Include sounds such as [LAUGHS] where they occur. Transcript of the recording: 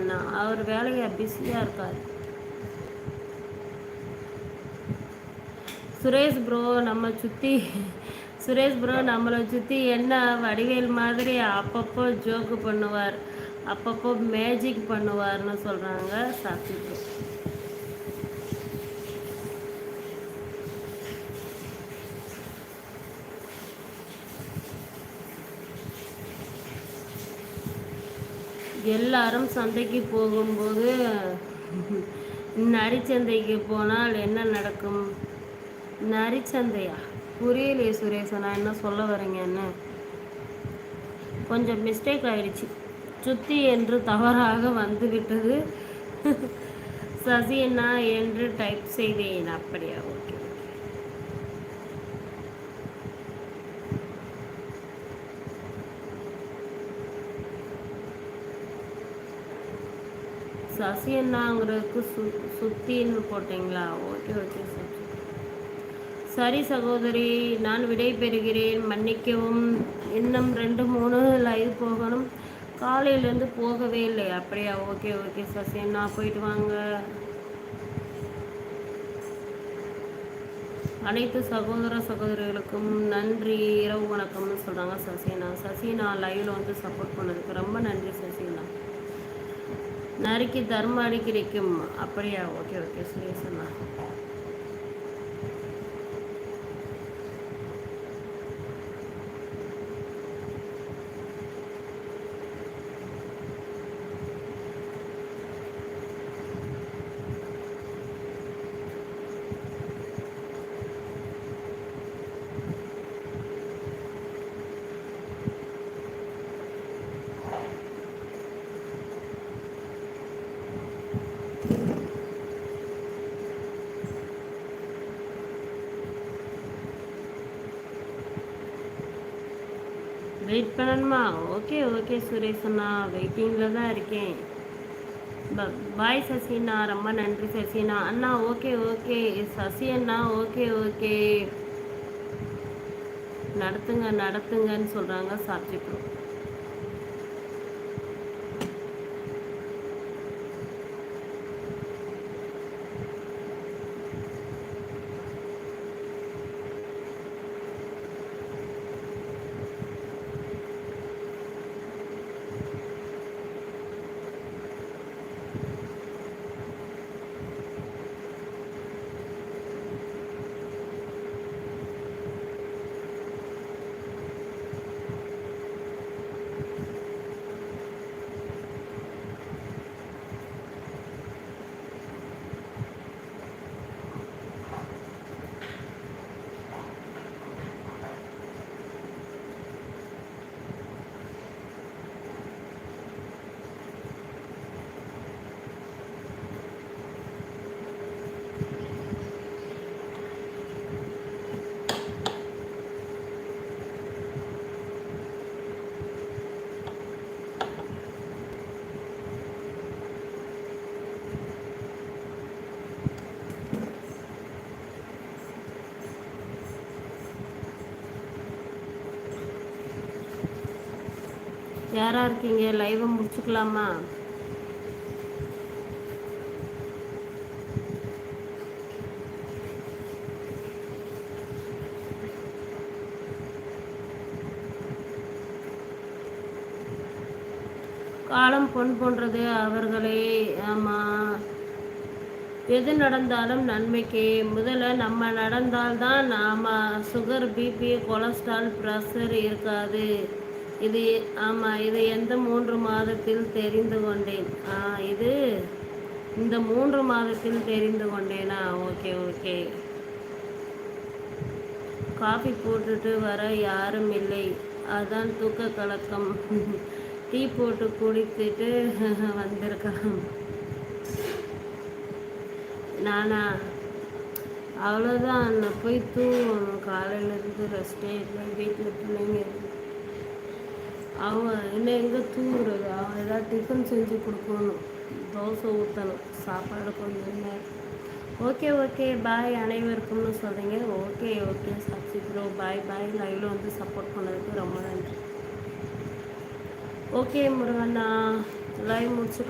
அண்ணா அவர் வேலையை பிஸியாக இருக்கார். சுரேஷ் ப்ரோ நம்ம சுற்றி சுரேஷ் ப்ரோ நம்மளை சுற்றி என்ன வடிவேல் மாதிரி அப்பப்போ ஜோக்கு பண்ணுவார் அப்பப்போ மேஜிக் பண்ணுவார்னு சொல்கிறாங்க சாப்பிட்டு எல்லாரும் சந்தைக்கு போகும்போது நரிச்சந்தைக்கு போனால் என்ன நடக்கும்? நரிச்சந்தையா? புரியலையே சுரேஷ் நான் என்ன சொல்ல வரீங்கன்னு கொஞ்சம் மிஸ்டேக் ஆயிடுச்சு. சுத்தி என்று தவறாக வந்துவிட்டது. சசியண்ணா என்று டைப் செய்தேன். அப்படியா ஓகே சசி அண்ணாங்கிறதுக்கு சு சுத்தின்னு போட்டிங்களா? ஓகே ஓகே சார் சரி சகோதரி நான் விடை பெறுகிறேன் மன்னிக்கவும். இன்னும் ரெண்டு மூணு லைவ் போகணும். காலையிலேருந்து போகவே இல்லை. அப்படியா? ஓகே ஓகே சசி அண்ணா போயிட்டு வாங்க. அனைத்து சகோதர சகோதரிகளுக்கும் நன்றி. இரவு வணக்கம்னு சொல்கிறாங்க சசினா சசினா லைவில் வந்து சப்போர்ட் பண்ணதுக்கு ரொம்ப நன்றி சசினா நறுக்கி தர்ம அடிக்கிறக்கும் அப்படியா? ஓகே ஓகே சுரேஷண்ணா வெயிட் பண்ணணுமா? ஓகே ஓகே சுரேஷ் அண்ணா. வெயிட்டிங்கில் தான் இருக்கேன். பாய் சசிண்ணா ரொம்ப நன்றி சசிண்ணா அண்ணா. ஓகே ஓகே சசி அண்ணா ஓகே ஓகே நடத்துங்க நடத்துங்கன்னு சொல்கிறாங்க சாட்சிக்கிறோம் யாராக இருக்கீங்க? லைவை முடிச்சுக்கலாமா? காலம் பொன் போன்றது அவர்களே. ஆமாம் எது நடந்தாலும் நன்மைக்கு. முதல்ல நம்ம நடந்தால்தான் நாம் சுகர் பிபி கொலஸ்ட்ரால் ப்ரெஷர் இருக்காது. இது ஆமாம் இது எந்த மூன்று மாதத்தில் தெரிந்து கொண்டேன்? இது இந்த மூன்று மாதத்தில் தெரிந்து கொண்டேனா? Okay okay. காஃபி போட்டுட்டு வர யாரும் இல்லை. அதான் தூக்க கலக்கம். [LAUGHS] டீ போட்டு குடித்துட்டு [LAUGHS] வந்திருக்கலாம் நானா அவ்வளோதான் போய் தூங்கணும். காலையிலேருந்து ரெஸ்டே இல்லை. வீட்டில் பிள்ளைங்க அவங்க இன்னும் எங்கே தூங்குறது? அவங்க ஏதாவது டிஃபன் செஞ்சு கொடுக்கணும். தோசை ஊற்றணும் சாப்பாடு கொஞ்சம் ஓகே ஓகே பாய் அனைவருக்கும்னு சொல்கிறீங்க okay okay Sakshi bro bye bye லைவில் வந்து சப்போர்ட் பண்ணதுக்கு ரொம்ப நன்றி. ஓகே முருகண்ணா லைவ் முடிச்சு